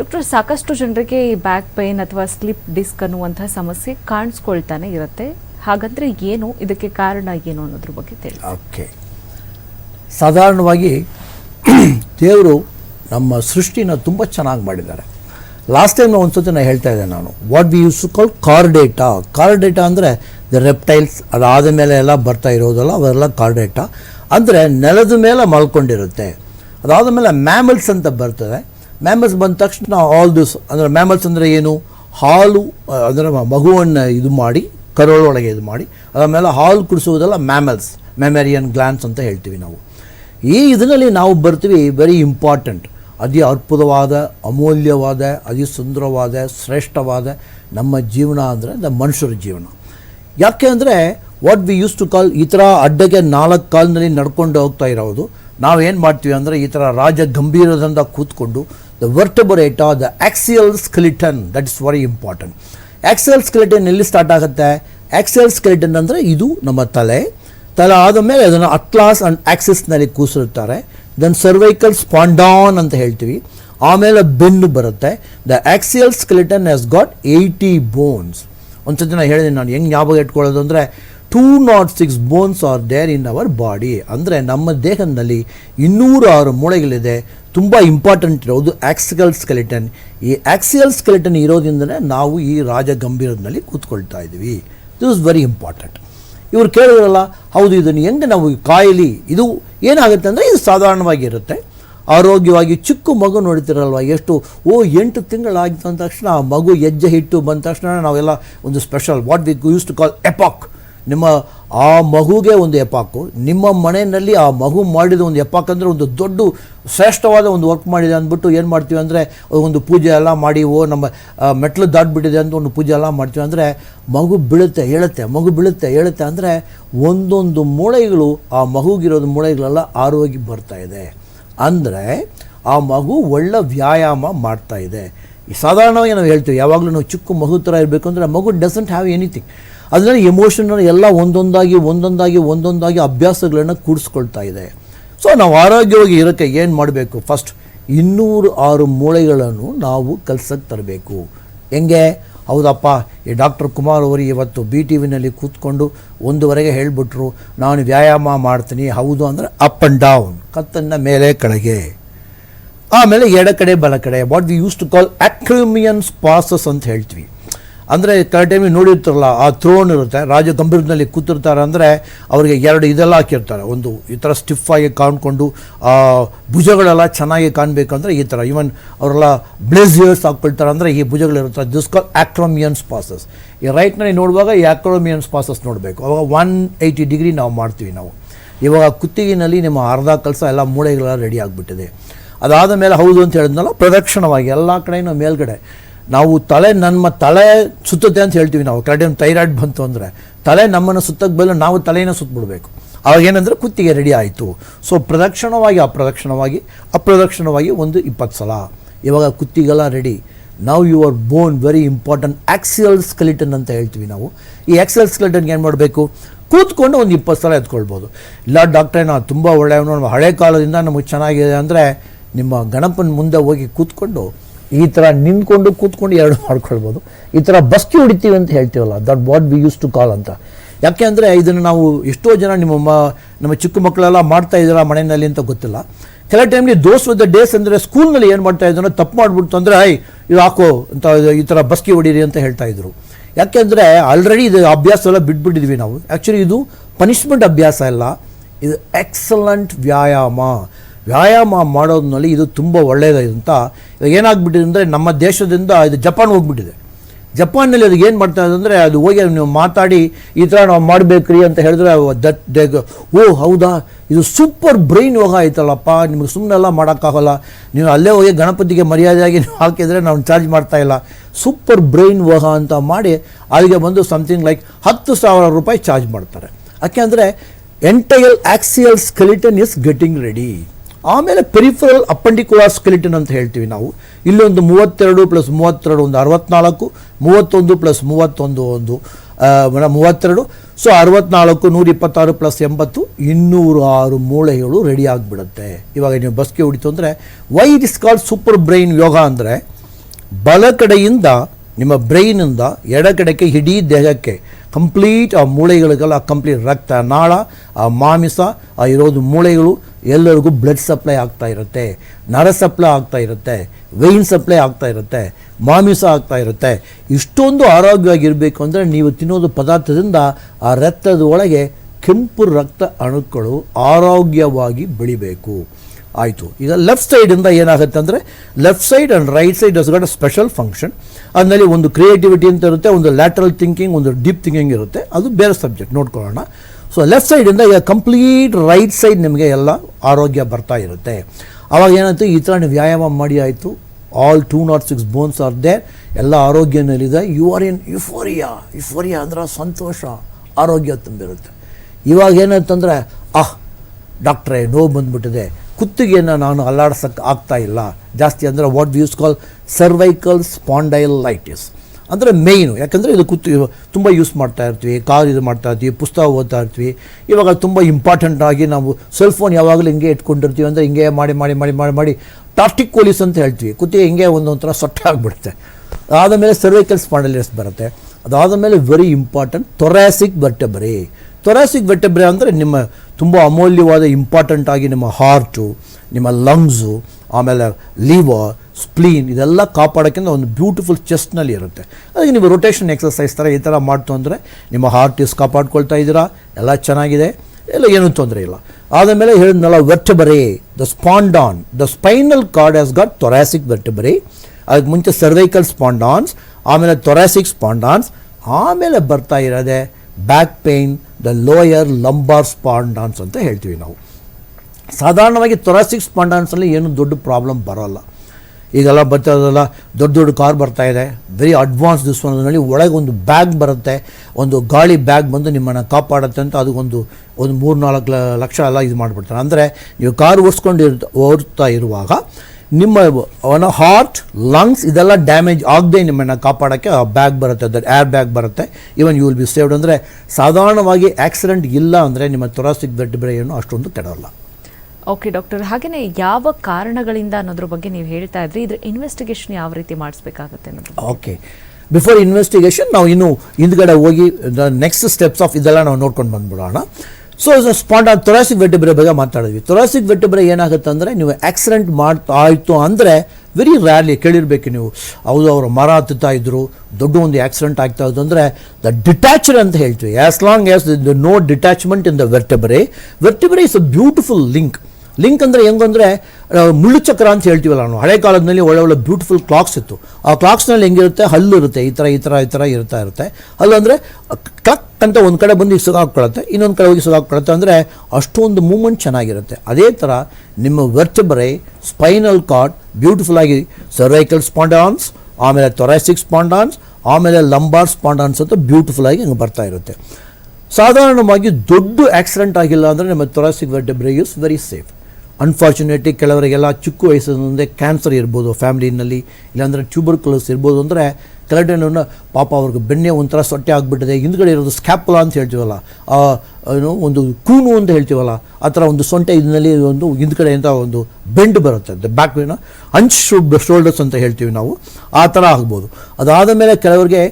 Doctor, ಸಾಕಷ್ಟು ಜನರಿಗೆ ಈ ಬ್ಯಾಕ್ ಪೈನ್ ಅಥವಾ ಸ್ಲಿಪ್ ಡಿಸ್ಕ್ ಅನ್ನುವಂತಹ ಸಮಸ್ಯೆ ಕಾಣಿಸ್ಕೊಳ್ತಾನೆ ಇರುತ್ತೆ. ಹಾಗಂದ್ರೆ ಏನು, ಇದಕ್ಕೆ ಕಾರಣ ಏನು ಅನ್ನೋದ್ರ ಬಗ್ಗೆ ತಿಳಿಸಿ. ಓಕೆ. ಸಾಧಾರಣವಾಗಿ ದೇವರು ನಮ್ಮ ಸೃಷ್ಟಿನ ತುಂಬ ಚೆನ್ನಾಗಿ ಮಾಡಿದ್ದಾರೆ. ಲಾಸ್ಟ್ ಟೈಮ್ ಒಂದು ಸತಿ ನಾನು ಹೇಳ್ತಾ ಇದ್ದೆ ನಾನು. What we use call chordata chordata ಅಂದರೆ ದ ರೆಪ್ಟೈಲ್ಸ್ ಅದಾದ ಮೇಲೆ ಎಲ್ಲ ಬರ್ತಾ ಇರೋದಲ್ಲ, ಅವೆಲ್ಲ ಕಾರ್ಡೇಟಾ ಅಂದರೆ ನೆಲದ ಮೇಲೆ ಮಲ್ಕೊಂಡಿರುತ್ತೆ. ಅದಾದ ಮೇಲೆ ಮ್ಯಾಮಲ್ಸ್ ಅಂತ ಬರ್ತದೆ. ಮ್ಯಾಮಲ್ಸ್ ಬಂದ ತಕ್ಷಣ ಆಲ್ ದಿಸ್ ಅಂದರೆ ಮ್ಯಾಮಲ್ಸ್ ಅಂದರೆ ಏನು? ಹಾಲು ಅಂದರೆ ಮಗುವನ್ನು ಇದು ಮಾಡಿ ಕರೋಳೊಳಗೆ ಇದು ಮಾಡಿ, ಅದಾದಮೇಲೆ ಹಾಲು ಕುಡಿಸುವುದೆಲ್ಲ ಮ್ಯಾಮಲ್ಸ್ ಮ್ಯಾಮೇರಿಯನ್ ಗ್ಲಾನ್ಸ್ ಅಂತ ಹೇಳ್ತೀವಿ ನಾವು. ಈ ಇದರಲ್ಲಿ ನಾವು ಬರ್ತೀವಿ ವೆರಿ ಇಂಪಾರ್ಟೆಂಟ್ ಅತಿ ಅದ್ಭುತವಾದ, ಅಮೂಲ್ಯವಾದ, ಅತಿ ಸುಂದರವಾದ, ಶ್ರೇಷ್ಠವಾದ ನಮ್ಮ ಜೀವನ ಅಂದರೆ ದ ಮನುಷ್ಯರ ಜೀವನ. ಯಾಕೆ ಅಂದರೆ what we use to call ಈ ಥರ ಅಡ್ಡಗೆ ನಾಲ್ಕು ಕಾಲಿನಲ್ಲಿ ನಡ್ಕೊಂಡು ಹೋಗ್ತಾ ಇರೋದು ನಾವೇನು ಮಾಡ್ತೀವಿ ಅಂದರೆ ಈ ಥರ ರಾಜ ಗಂಭೀರದಿಂದ ಕೂತ್ಕೊಂಡು the vertebrata the axial skeleton that is very important axial skeleton ಎಲ್ಲಿ ಸ್ಟಾರ್ಟ್ ಆಗುತ್ತೆ? ಆಕ್ಸಿಯಲ್ ಸ್ಕೆಲಿಟನ್ ಅಂದರೆ ಇದು ನಮ್ಮ ತಲೆ. ತಲೆ ಆದ ಮೇಲೆ ಅದನ್ನು ಅಟ್ಲಾಸ್ ಆ್ಯಂಡ್ ಆಕ್ಸಿಸ್ನಲ್ಲಿ ಕೂಸಿರುತ್ತಾರೆ ದೆನ್ ಸರ್ವೈಕಲ್ ಸ್ಪಾಂಡಾನ್ ಅಂತ ಹೇಳ್ತೀವಿ. ಆಮೇಲೆ ಬೆನ್ನು ಬರುತ್ತೆ. The axial skeleton has got eighty bones ಒಂದು ಸತಿ ನಾನು ಹೇಳಿದೆ ನಾನು, ಹೆಂಗೆ ಜ್ಞಾಪಕ ಇಟ್ಕೊಳ್ಳೋದು ಅಂದರೆ two not six bones are there in our body ಅಂದರೆ ನಮ್ಮ ದೇಹದಲ್ಲಿ ಇನ್ನೂರ ಆರು ಮೂಳೆಗಳಿದೆ. ತುಂಬ ಇಂಪಾರ್ಟೆಂಟ್ ಇರೋದು ಆಕ್ಸಿಕಲ್ ಸ್ಕೆಲಿಟನ್ ಈ ಆಕ್ಸಿಯಲ್ ಸ್ಕೆಲಿಟನ್ ಇರೋದ್ರಿಂದನೇ ನಾವು ಈ ರಾಜ ಗಂಭೀರದಲ್ಲಿ ಕೂತ್ಕೊಳ್ತಾ ಇದ್ದೀವಿ. ದಿಸ್ ಇಸ್ ವೆರಿ ಇಂಪಾರ್ಟೆಂಟ್ ಇವರು ಕೇಳಿದ್ರಲ್ಲ, ಹೌದು, ಇದನ್ನು ಹೆಂಗೆ ನಾವು ಕಾಯಿಲೆ, ಇದು ಏನಾಗುತ್ತೆ ಅಂದರೆ ಇದು ಸಾಧಾರಣವಾಗಿರುತ್ತೆ. ಆರೋಗ್ಯವಾಗಿ ಚಿಕ್ಕ ಮಗು ನೋಡ್ತಿರಲ್ವ, ಎಷ್ಟು, ಓ, ಎಂಟು ತಿಂಗಳಾಗಿತ್ತು ಅಂದ ತಕ್ಷಣ ಆ ಮಗು ಹೆಜ್ಜೆ ಹಿಟ್ಟು ಬಂದ ತಕ್ಷಣ ನಾವೆಲ್ಲ ಒಂದು special what we use to call epoch ನಿಮ್ಮ ಆ ಮಗುಗೆ ಒಂದು ಎಪಾಕು, ನಿಮ್ಮ ಮನೆಯಲ್ಲಿ ಆ ಮಗು ಮಾಡಿದ ಒಂದು ಎಪಾಕ್ ಅಂದರೆ ಒಂದು ದೊಡ್ಡ ಶ್ರೇಷ್ಠವಾದ ಒಂದು ವರ್ಕ್ ಮಾಡಿದೆ ಅಂದ್ಬಿಟ್ಟು ಏನು ಮಾಡ್ತೀವಿ ಅಂದರೆ, ಒಂದು ಪೂಜೆ ಎಲ್ಲ ಮಾಡಿ, ಓ ನಮ್ಮ ಮೆಟ್ಲು ದಾಟ್ಬಿಟ್ಟಿದೆ ಅಂತ ಒಂದು ಪೂಜೆ ಎಲ್ಲ ಮಾಡ್ತೀವಿ ಅಂದರೆ, ಮಗು ಬೀಳುತ್ತೆ ಹೇಳುತ್ತೆ ಮಗು ಬೀಳುತ್ತೆ ಹೇಳುತ್ತೆ ಅಂದರೆ ಒಂದೊಂದು ಮೂಳೆಗಳು, ಆ ಮಗುಗಿರೋದು ಮೂಳೆಗಳೆಲ್ಲ ಆರೋಗ್ಯ ಬರ್ತಾ ಇದೆ. ಅಂದರೆ ಆ ಮಗು ಒಳ್ಳೆ ವ್ಯಾಯಾಮ ಮಾಡ್ತಾ ಇದೆ. ಸಾಧಾರಣವಾಗಿ ನಾವು ಹೇಳ್ತೀವಿ, ಯಾವಾಗಲೂ ನಾವು ಚಿಕ್ಕ ಮಗು ಥರ ಇರಬೇಕು ಅಂದರೆ ಮಗು ಡಸಂಟ್ ಹ್ಯಾವ್ ಎನಿಥಿಂಗ್ ಅದರಲ್ಲಿ ಎಮೋಷನ್ ಎಲ್ಲ ಒಂದೊಂದಾಗಿ ಒಂದೊಂದಾಗಿ ಒಂದೊಂದಾಗಿ ಅಭ್ಯಾಸಗಳನ್ನು ಕೂಡಿಸ್ಕೊಳ್ತಾ ಇದೆ. ಸೊ ನಾವು ಆರೋಗ್ಯವಾಗಿ ಇರೋಕ್ಕೆ ಏನು ಮಾಡಬೇಕು? ಫಸ್ಟ್ ಇನ್ನೂರು ಆರು ಮೂಳೆಗಳನ್ನು ನಾವು ಕಲ್ಸಕ್ಕೆ ತರಬೇಕು. ಹೆಂಗೆ? ಹೌದಪ್ಪ, ಈ ಡಾಕ್ಟರ್ ಕುಮಾರ್ ಅವರು ಇವತ್ತು ಬಿ ಟಿ ವಿನಲ್ಲಿ ಕೂತ್ಕೊಂಡು ಒಂದುವರೆಗೆ ಹೇಳಿಬಿಟ್ರು, ನಾನು ವ್ಯಾಯಾಮ ಮಾಡ್ತೀನಿ. ಹೌದು ಅಂದರೆ ಅಪ್ ಆ್ಯಂಡ್ ಡೌನ್ ಕತ್ತನ್ನು ಮೇಲೆ, ಕೆಳಗೆ. ಆಮೇಲೆ ಎಡ ಕಡೆ ಬಲ ಕಡೆ what we use to call ಆಕ್ರಿಮಿಯನ್ಸ್ passes ಅಂತ ಹೇಳ್ತೀವಿ. ಅಂದರೆ ಕರೆಕ್ಟ್ ಟೈಮಿಗೆ ನೋಡಿರ್ತಾರಲ್ಲ, ಆ ಥ್ರೋನ್ ಇರುತ್ತೆ, ರಾಜ ಗಂಭೀರದಲ್ಲಿ ಕೂತಿರ್ತಾರೆ ಅಂದರೆ ಅವರಿಗೆ ಎರಡು ಇದೆಲ್ಲ ಹಾಕಿರ್ತಾರೆ. ಒಂದು ಈ ಥರ ಸ್ಟಿಫಾಗಿ ಕಾಣ್ಕೊಂಡು, ಆ ಭುಜಗಳೆಲ್ಲ ಚೆನ್ನಾಗಿ ಕಾಣಬೇಕಂದ್ರೆ ಈ ಥರ ಈವನ್ ಅವರೆಲ್ಲ ಬ್ಲೇಸಿಯರ್ಸ್ ಹಾಕ್ಕೊಳ್ತಾರೆ ಅಂದರೆ ಈ ಭುಜಗಳಿರುತ್ತೆ. ದಿಸ್ ಕಾಲ್ ಆಕ್ರೋಮಿಯನ್ಸ್ ಪಾಸಸ್ ಈ ರೈಟ್ನಲ್ಲಿ ನೋಡುವಾಗ ಈ ಆಕ್ರೋಮಿಯನ್ಸ್ ಪಾಸಸ್ ನೋಡಬೇಕು. ಅವಾಗ ಒನ್ ಏಯ್ಟಿ ಡಿಗ್ರಿ ನಾವು ಮಾಡ್ತೀವಿ ನಾವು. ಇವಾಗ ಕುತ್ತಿಗೆನಲ್ಲಿ ನಿಮ್ಮ ಅರ್ಧ ಕೆಲಸ ಎಲ್ಲ ಮೂಳೆಗಳೆಲ್ಲ ರೆಡಿ ಆಗಿಬಿಟ್ಟಿದೆ. ಅದಾದ ಮೇಲೆ ಹೌದು ಅಂತ ಹೇಳಿದ್ನಲ್ಲ, ಪ್ರದಕ್ಷಿಣವಾಗಿ ಎಲ್ಲ ಕಡೆಯೂ ಮೇಲ್ಗಡೆ ನಾವು ತಲೆ ನಮ್ಮ ತಲೆ ಸುತ್ತುತ್ತೆ ಅಂತ ಹೇಳ್ತೀವಿ ನಾವು. ಕರೆಕ್ಟ್ ಥೈರಾಯ್ಡ್ ಬಂತು ಅಂದರೆ ತಲೆ ನಮ್ಮನ್ನು ಸುತ್ತಕ್ಕೆ ಬದಲು ನಾವು ತಲೆಯನ್ನು ಸುತ್ತಬಿಡ್ಬೇಕು ಅವಾಗ ಏನಂದರೆ ಕುತ್ತಿಗೆ ರೆಡಿ ಆಯಿತು. ಸೊ ಪ್ರದಕ್ಷಿಣವಾಗಿ, ಅಪ್ರದಕ್ಷಿಣವಾಗಿ ಅಪ್ರದಕ್ಷಿಣವಾಗಿ ಒಂದು ಇಪ್ಪತ್ತು ಸಲ. ಇವಾಗ ಕುತ್ತಿಗೆಲ್ಲ ರೆಡಿ ನಾವು your bone very important axial skeleton ಅಂತ ಹೇಳ್ತೀವಿ ನಾವು. ಈ ಆಕ್ಸಿಯಲ್ ಸ್ಕೆಲಿಟನ್ಗೆ ಏನು ಮಾಡಬೇಕು? ಕೂತ್ಕೊಂಡು ಒಂದು ಇಪ್ಪತ್ತು ಸಲ ಎತ್ಕೊಳ್ಬೋದು. ಇಲ್ಲ ಡಾಕ್ಟ್ರೇ ನಾವು ತುಂಬ ಒಳ್ಳೆಯವನು. ಹಳೆ ಕಾಲದಿಂದ ನಮಗೆ ಚೆನ್ನಾಗಿದೆ ಅಂದರೆ ನಿಮ್ಮ ಗಣಪನ ಮುಂದೆ ಹೋಗಿ ಕೂತ್ಕೊಂಡು ಈ ಥರ ನಿಂತ್ಕೊಂಡು ಕೂತ್ಕೊಂಡು ಎರಡು ಮಾಡ್ಕೊಳ್ಬೋದು. ಈ ಥರ ಬಸ್ಕಿ ಹೊಡಿತೀವಿ ಅಂತ ಹೇಳ್ತೀವಲ್ಲ that what we use to call ಅಂತ. ಯಾಕೆ ಅಂದರೆ ಇದನ್ನು ನಾವು ಎಷ್ಟೋ ಜನ ನಿಮ್ಮ ನಮ್ಮ ಚಿಕ್ಕ ಮಕ್ಕಳೆಲ್ಲ ಮಾಡ್ತಾ ಇದ್ದಾರ ಮನೆಯಲ್ಲಿ ಅಂತ ಗೊತ್ತಿಲ್ಲ. ಕೆಲವು timely doses with the days ಅಂದರೆ ಸ್ಕೂಲ್ನಲ್ಲಿ ಏನು ಮಾಡ್ತಾ ಇದ್ದಾನೋ ತಪ್ಪು ಮಾಡಿಬಿಡ್ತು ಅಂದರೆ, ಐ, ಇದು ಹಾಕೋ, ಅಂತ ಈ ಥರ ಬಸ್ಕಿ ಹೊಡೀರಿ ಅಂತ ಹೇಳ್ತಾ ಇದ್ರು. ಯಾಕೆಂದರೆ ಆಲ್ರೆಡಿ ಇದು ಅಭ್ಯಾಸ ಎಲ್ಲ ಬಿಟ್ಬಿಟ್ಟಿದ್ವಿ ನಾವು. ಆ್ಯಕ್ಚುಲಿ ಇದು ಪನಿಷ್ಮೆಂಟ್ ಅಭ್ಯಾಸ ಅಲ್ಲ. ಇದು ಎಕ್ಸಲೆಂಟ್ ವ್ಯಾಯಾಮ. ವ್ಯಾಯಾಮ ಮಾಡೋದ್ರಲ್ಲಿ ಇದು ತುಂಬ ಒಳ್ಳೆಯದು ಅಂತ ಇವಾಗ ಏನಾಗ್ಬಿಟ್ಟಿದೆ ಅಂದರೆ ನಮ್ಮ ದೇಶದಿಂದ ಇದು ಜಪಾನ್ ಹೋಗ್ಬಿಟ್ಟಿದೆ. ಜಪಾನ್ನಲ್ಲಿ ಅದು ಏನು ಮಾಡ್ತಾ ಅಂದರೆ ಅದು ಹೋಗಿ ನೀವು ಮಾತಾಡಿ, ಈ ಥರ ನಾವು ಮಾಡಬೇಕ್ರಿ ಅಂತ ಹೇಳಿದ್ರೆ ದಟ್ ದೇ ಓ ಹೌದಾ? ಇದು ಸೂಪರ್ ಬ್ರೈನ್ ಯೋಗ ಆಯ್ತಲ್ಲಪ್ಪ, ನಿಮಗೆ ಸುಮ್ಮನೆಲ್ಲ ಮಾಡೋಕ್ಕಾಗಲ್ಲ. ನೀವು ಅಲ್ಲೇ ಹೋಗಿ ಗಣಪತಿಗೆ ಮರ್ಯಾದೆಯಾಗಿ ನೀವು ಹಾಕಿದರೆ ನಾವು ಚಾರ್ಜ್ ಮಾಡ್ತಾ ಇಲ್ಲ. ಸೂಪರ್ ಬ್ರೈನ್ ಯೋಗ ಅಂತ ಮಾಡಿ ಅಲ್ಲಿಗೆ ಬಂದು ಸಮಥಿಂಗ್ ಲೈಕ್ ಹತ್ತು ಸಾವಿರ ರೂಪಾಯಿ ಚಾರ್ಜ್ ಮಾಡ್ತಾರೆ. ಯಾಕೆ ಅಂದರೆ entire axial skeleton is getting ready ಆಮೇಲೆ ಪೆರಿಫರಲ್ ಅಪ್ಪಂಡಿಕುಲಾರ್ ಸ್ಕೆಲಿಟನ್ ಅಂತ ಹೇಳ್ತೀವಿ ನಾವು. ಇಲ್ಲೊಂದು ಮೂವತ್ತೆರಡು ಪ್ಲಸ್ ಮೂವತ್ತೆರಡು ಒಂದು ಅರವತ್ನಾಲ್ಕು, ಮೂವತ್ತೊಂದು ಪ್ಲಸ್ ಮೂವತ್ತೊಂದು ಒಂದು ಮೂವತ್ತೆರಡು. ಸೊ ಅರವತ್ನಾಲ್ಕು ನೂರ ಇಪ್ಪತ್ತಾರು ಪ್ಲಸ್ ಎಂಬತ್ತು, ಇನ್ನೂರು ಆರು ಮೂಳೆಗಳು ರೆಡಿ ಆಗಿಬಿಡುತ್ತೆ. ಇವಾಗ ನೀವು ಬಸ್ಗೆ ಹೊಡಿತು ಅಂದರೆ why it is called super brain yoga ಅಂದರೆ ಬಲ ಕಡೆಯಿಂದ ನಿಮ್ಮ ಬ್ರೈನಿಂದ ಎಡ ಕಡೆಗೆ ಇಡೀ ದೇಹಕ್ಕೆ ಕಂಪ್ಲೀಟ್ ಆ ಮೂಳೆಗಳಿಗೆಲ್ಲ ಕಂಪ್ಲೀಟ್ ರಕ್ತ, ನಾಳ, ಆ ಮಾಂಸ, ಆ ಇರೋದು ಮೂಳೆಗಳು ಎಲ್ಲರಿಗೂ ಬ್ಲಡ್ ಸಪ್ಲೈ ಆಗ್ತಾ ಇರುತ್ತೆ. ನರ ಸಪ್ಲೈ ಆಗ್ತಾ ಇರುತ್ತೆ. ವೈನ್ ಸಪ್ಲೈ ಆಗ್ತಾ ಇರುತ್ತೆ. ಮಾಂಸ ಆಗ್ತಾ ಇರುತ್ತೆ. ಇಷ್ಟೊಂದು ಆರೋಗ್ಯವಾಗಿರಬೇಕು ಅಂದರೆ ನೀವು ತಿನ್ನೋದು ಪದಾರ್ಥದಿಂದ ಆ ರಕ್ತದ ಒಳಗೆ ಕೆಂಪು ರಕ್ತ ಅಣುಗಳು ಆರೋಗ್ಯವಾಗಿ ಬೆಳಿಬೇಕು. ಆಯಿತು. ಈಗ ಲೆಫ್ಟ್ ಸೈಡಿಂದ ಏನಾಗುತ್ತೆ ಅಂದರೆ left side and right side does got a special function ಅದರಲ್ಲಿ ಒಂದು ಕ್ರಿಯೇಟಿವಿಟಿ ಅಂತ ಇರುತ್ತೆ, ಒಂದು ಲ್ಯಾಟ್ರಲ್ ಥಿಂಕಿಂಗ್ ಒಂದು ಡೀಪ್ ಥಿಂಕಿಂಗ್ ಇರುತ್ತೆ. ಅದು ಬೇರೆ ಸಬ್ಜೆಕ್ಟ್ ನೋಡ್ಕೊಳ್ಳೋಣ. ಸೊ ಲೆಫ್ಟ್ ಸೈಡಿಂದ ಈಗ ಕಂಪ್ಲೀಟ್ ರೈಟ್ ಸೈಡ್ ನಿಮಗೆ ಎಲ್ಲ ಆರೋಗ್ಯ ಬರ್ತಾ ಇರುತ್ತೆ. ಆವಾಗ ಏನಾಯ್ತು? ಈ ಥರ ನೀವು ವ್ಯಾಯಾಮ ಮಾಡಿ ಆಯಿತು. All two not six bones are there ಎಲ್ಲ ಆರೋಗ್ಯನಲ್ಲಿದೆ. ಯು ಆರ್ ಇನ್ ಯುಫೋರಿಯಾ ಯುಫೋರಿಯಾ ಅಂದ್ರೆ ಸಂತೋಷ, ಆರೋಗ್ಯ ತುಂಬಿರುತ್ತೆ. ಇವಾಗ ಏನಂತಂದರೆ ಆಹ್ ಡಾಕ್ಟ್ರೇ ನೋವು ಬಂದ್ಬಿಟ್ಟಿದೆ. ಕುತ್ತಿಗೆಯನ್ನು ನಾನು ಅಲ್ಲಾಡ್ಸಕ್ಕೆ ಆಗ್ತಾ ಇಲ್ಲ. ಜಾಸ್ತಿ ಅಂದರೆ what use call cervical spondylitis ಅಂದರೆ ಮೇಯ್ನು. ಯಾಕಂದರೆ ಇದು ಕುತ್ತು, ತುಂಬ ಯೂಸ್ ಮಾಡ್ತಾ ಇರ್ತೀವಿ. ಕಾರ್ ಇದು ಮಾಡ್ತಾ ಇರ್ತೀವಿ, ಪುಸ್ತಕ ಓದ್ತಾ ಇರ್ತೀವಿ. ಇವಾಗ ತುಂಬ ಇಂಪಾರ್ಟೆಂಟ್ ಆಗಿ ನಾವು ಸೆಲ್ ಫೋನ್ ಯಾವಾಗಲೂ ಹಿಂಗೆ ಇಟ್ಕೊಂಡಿರ್ತೀವಿ ಅಂದರೆ ಹಿಂಗೆ ಮಾಡಿ ಮಾಡಿ ಮಾಡಿ ಮಾಡಿ ಮಾಡಿ ಟಾರ್ಟಿಕ್ ಕೋಲಿಸ್ ಅಂತ ಹೇಳ್ತೀವಿ. ಕುತ್ತಿಗೆ ಹಿಂಗೆ ಒಂದೊಂಥರ ಸೊಟ್ಟ ಆಗಿಬಿಡುತ್ತೆ. ಅದಾದ ಮೇಲೆ ಸರ್ವೈಕಲ್ ಸ್ಪಾಂಡೈಲಿಸ್ ಬರುತ್ತೆ. ಅದಾದ ಮೇಲೆ very important thoracic vertebrae. Thoracic vertebrae ಅಂದರೆ ನಿಮ್ಮ ತುಂಬ ಅಮೂಲ್ಯವಾದ ಇಂಪಾರ್ಟೆಂಟ್ ಆಗಿ ನಿಮ್ಮ ಹಾರ್ಟು ನಿಮ್ಮ ಲಂಗ್ಸು ಆಮೇಲೆ ಲಿವರ್ ಸ್ಪ್ಲೀನ್ ಇದೆಲ್ಲ ಕಾಪಾಡೋಕ್ಕಿಂತ ಒಂದು ಬ್ಯೂಟಿಫುಲ್ ಚೆಸ್ಟ್ನಲ್ಲಿ ಇರುತ್ತೆ. ಅದಕ್ಕೆ ನೀವು ರೊಟೇಷನ್ ಎಕ್ಸಸೈಸ್ ಥರ ಈ ಥರ ಮಾಡ್ತು ಅಂದರೆ ನಿಮ್ಮ ಹಾರ್ಟ್ ಇಸ್ ಕಾಪಾಡ್ಕೊಳ್ತಾ ಇದ್ದೀರಾ? ಎಲ್ಲ ಚೆನ್ನಾಗಿದೆ. ಎಲ್ಲ ಏನೂ ತೊಂದರೆ ಇಲ್ಲ. ಆದಮೇಲೆ ಹೇಳಿದ್ನಲ್ಲ vertebrae the ಸ್ಪಾಂಡಾನ್ the spinal cord has got thoracic vertebrae ಅದಕ್ಕೆ ಮುಂಚೆ ಸರ್ವೈಕಲ್ ಸ್ಪಾಂಡಾನ್ಸ್ ಆಮೇಲೆ ತೊರಾಸಿಕ್ ಸ್ಪಾಂಡಾನ್ಸ್ ಆಮೇಲೆ ಬರ್ತಾ ಇರೋದೆ back pain the lower lumbar ಸ್ಪಾಂಡಾನ್ಸ್ ಅಂತ ಹೇಳ್ತೀವಿ ನಾವು. ಸಾಧಾರಣವಾಗಿ ತೊರಾಸಿಕ್ ಸ್ಪಾಂಡಾನ್ಸಲ್ಲಿ ಏನು ದೊಡ್ಡ ಪ್ರಾಬ್ಲಮ್ ಬರೋಲ್ಲ. ಈಗೆಲ್ಲ ಬರ್ತಾ ದೊಡ್ಡ ದೊಡ್ಡ ಕಾರ್ ಬರ್ತಾ ಇದೆ. ವೆರಿ ಅಡ್ವಾನ್ಸ್ ದಿಸ್ ಒಳಗೆ ಒಳಗೆ ಒಂದು ಬ್ಯಾಗ್ ಬರುತ್ತೆ. ಒಂದು ಗಾಳಿ ಬ್ಯಾಗ್ ಬಂದು ನಿಮ್ಮನ್ನು ಕಾಪಾಡುತ್ತೆ ಅಂತ ಅದಕ್ಕೊಂದು ಒಂದು ಮೂರು ನಾಲ್ಕು ಲಕ್ಷ ಎಲ್ಲ ಇದು ಮಾಡಿಬಿಡ್ತಾರೆ. ಅಂದರೆ ನೀವು ಕಾರ್ ಓಡಿಸ್ಕೊಂಡು ಇರ್, ಓಡ್ತಾ ಇರುವಾಗ ನಿಮ್ಮ ಅವನ ಹಾರ್ಟ್ ಲಂಗ್ಸ್ ಇದೆಲ್ಲ ಡ್ಯಾಮೇಜ್ ಆಗದೆ ನಿಮ್ಮನ್ನು ಕಾಪಾಡೋಕ್ಕೆ ಆ ಬ್ಯಾಗ್ ಬರುತ್ತೆ ದಟ್ ಏರ್ ಬ್ಯಾಗ್ ಬರುತ್ತೆ. Even you will be saved ಅಂದರೆ ಸಾಧಾರಣವಾಗಿ ಆಕ್ಸಿಡೆಂಟ್ ಇಲ್ಲ ಅಂದರೆ ನಿಮ್ಮ ತೊರಾಸಿಕ್ ಬ್ಲಡ್ ಏನು ಅಷ್ಟೊಂದು ಕೆಡೋಲ್ಲ ಓಕೆ ಡಾಕ್ಟರ್ ಹಾಗೆಯೇ ಯಾವ ಕಾರಣಗಳಿಂದ ಅನ್ನೋದ್ರ ಬಗ್ಗೆ ನೀವು ಹೇಳ್ತಾ ಇದ್ರಿ? ಇದ್ರ ಇನ್ವೆಸ್ಟಿಗೇಷನ್ ಯಾವ ರೀತಿ ಮಾಡಿಸ್ಬೇಕಾಗತ್ತೆ ಅನ್ನೋದು ಓಕೆ ಬಿಫೋರ್ ಇನ್ವೆಸ್ಟಿಗೇಷನ್ ನಾವು ಇನ್ನು ಹಿಂದ್ಗಡೆ ಹೋಗಿ ನೆಕ್ಸ್ಟ್ ಸ್ಟೆಪ್ಸ್ ಆಫ್ ಇದೆಲ್ಲ ನಾವು ನೋಡ್ಕೊಂಡು ಬಂದ್ಬಿಡೋಣ. ಸೊ ಸ್ಪಾಂಡ ತೊರಾಸಿಕ್ ವೆಟ್ಟಿಬ್ರೆ ಬಗ್ಗೆ ಮಾತಾಡಿದ್ವಿ. ತೊರಾಸಿಕ್ ವೆಟ್ಟಿಬ್ರೆ ಏನಾಗುತ್ತೆ ಅಂದರೆ ನೀವು ಆಕ್ಸಿಡೆಂಟ್ ಮಾಡ್ತಾ ಆಯಿತು ಅಂದರೆ ವೆರಿ ರ್ಯಾರ್ಲಿ ಕೇಳಿರ್ಬೇಕು ನೀವು. ಹೌದು, ಅವರು ಮರ ಹತ್ತುತ್ತಾ ಇದ್ರು, ದೊಡ್ಡ ಒಂದು ಆಕ್ಸಿಡೆಂಟ್ ಆಗ್ತಾ ಇತ್ತು ಅಂದರೆ ದ ಡಿಟ್ಯಾಚ್ಡ್ ಅಂತ ಹೇಳ್ತೀವಿ. As long as the no detachment in the vertebrae vertebrae is a beautiful link link ಅಂದರೆ ಹೆಂಗಂದರೆ ಮುಳ್ಳು ಚಕ್ರ ಅಂತ ಹೇಳ್ತೀವಲ್ಲ ನಾವು. ಹಳೆ ಕಾಲದಲ್ಲಿ ಒಳ್ಳೆ ಒಳ್ಳೆ ಬ್ಯೂಟಿಫುಲ್ ಕ್ಲಾಕ್ಸ್ ಇತ್ತು. ಆ ಕ್ಲಾಕ್ಸ್ನಲ್ಲಿ ಹೆಂಗಿರುತ್ತೆ? ಹಲ್ಲು ಇರುತ್ತೆ. ಈ ಥರ ಈ ಥರ ಈ ಥರ ಇರ್ತಾ ಇರುತ್ತೆ. ಹಲ್ಲು ಅಂದರೆ ಕ್ಲಕ್ ಅಂತ ಒಂದು ಕಡೆ ಬಂದು ಸುಗಾಕ್ಕೊಳತ್ತೆ ಇನ್ನೊಂದು ಕಡೆ ಹೋಗಿ ಸುಗಾಕ್ಕೊಳತ್ತೆ ಅಂದರೆ ಅಷ್ಟೊಂದು ಮೂಮೆಂಟ್ ಚೆನ್ನಾಗಿರುತ್ತೆ. ಅದೇ ಥರ ನಿಮ್ಮ ವರ್ಟಬರೈ ಸ್ಪೈನಲ್ ಕಾರ್ಡ್ ಬ್ಯೂಟಿಫುಲ್ ಆಗಿ ಸರ್ವೈಕಲ್ ಸ್ಪಾಂಡಾನ್ಸ್ ಆಮೇಲೆ ಥೊರಾಸಿಕ್ ಸ್ಪಾಂಡಾನ್ಸ್ ಆಮೇಲೆ ಲಂಬಾರ್ ಸ್ಪಾಂಡಾನ್ಸ್ ಅಂತ ಬ್ಯೂಟಿಫುಲ್ ಆಗಿ ಹಂಗೆ ಬರ್ತಾ ಇರುತ್ತೆ. ಸಾಧಾರಣವಾಗಿ ದೊಡ್ಡ ಆಕ್ಸಿಡೆಂಟ್ ಆಗಿಲ್ಲ ಅಂದರೆ ನಿಮ್ಮ thoracic vertebrae use very safe unfortunately ಕೆಲವರಿಗೆಲ್ಲ ಚಿಕ್ಕ ವಯಸ್ಸಿನಿಂದ ಕ್ಯಾನ್ಸರ್ ಇರ್ಬೋದು ಫ್ಯಾಮಿಲಿನಲ್ಲಿ ಇಲ್ಲಾಂದರೆ ಟ್ಯೂಬರ್ಕುಲಸ್ ಇರ್ಬೋದು ಅಂದರೆ ಕೆಲವು ಪಾಪ ಅವ್ರಿಗೆ ಬೆಣ್ಣೆ ಒಂಥರ ಸೊಟ್ಟೆ ಆಗಿಬಿಟ್ಟಿದೆ. ಹಿಂದ್ಗಡೆ ಇರೋದು ಸ್ಕ್ಯಾಪುಲಾ ಅಂತ ಹೇಳ್ತೀವಲ್ಲ. ಏನು, ಒಂದು ಕೂನು ಅಂತ ಹೇಳ್ತೀವಲ್ಲ. ಆ ಥರ ಒಂದು ಸೊಂಟೆ ಇದರಲ್ಲಿ ಒಂದು ಹಿಂದ್ಗಡೆ ಅಂತ ಒಂದು ಬೆಂಡ್ ಬರುತ್ತೆ. ಬ್ಯಾಕ್ ಅಂಚ್ ಶೋಲ್ಡರ್ಸ್ ಅಂತ ಹೇಳ್ತೀವಿ ನಾವು. ಆ ಥರ ಆಗ್ಬೋದು. ಅದಾದ ಮೇಲೆ ಕೆಲವರಿಗೆ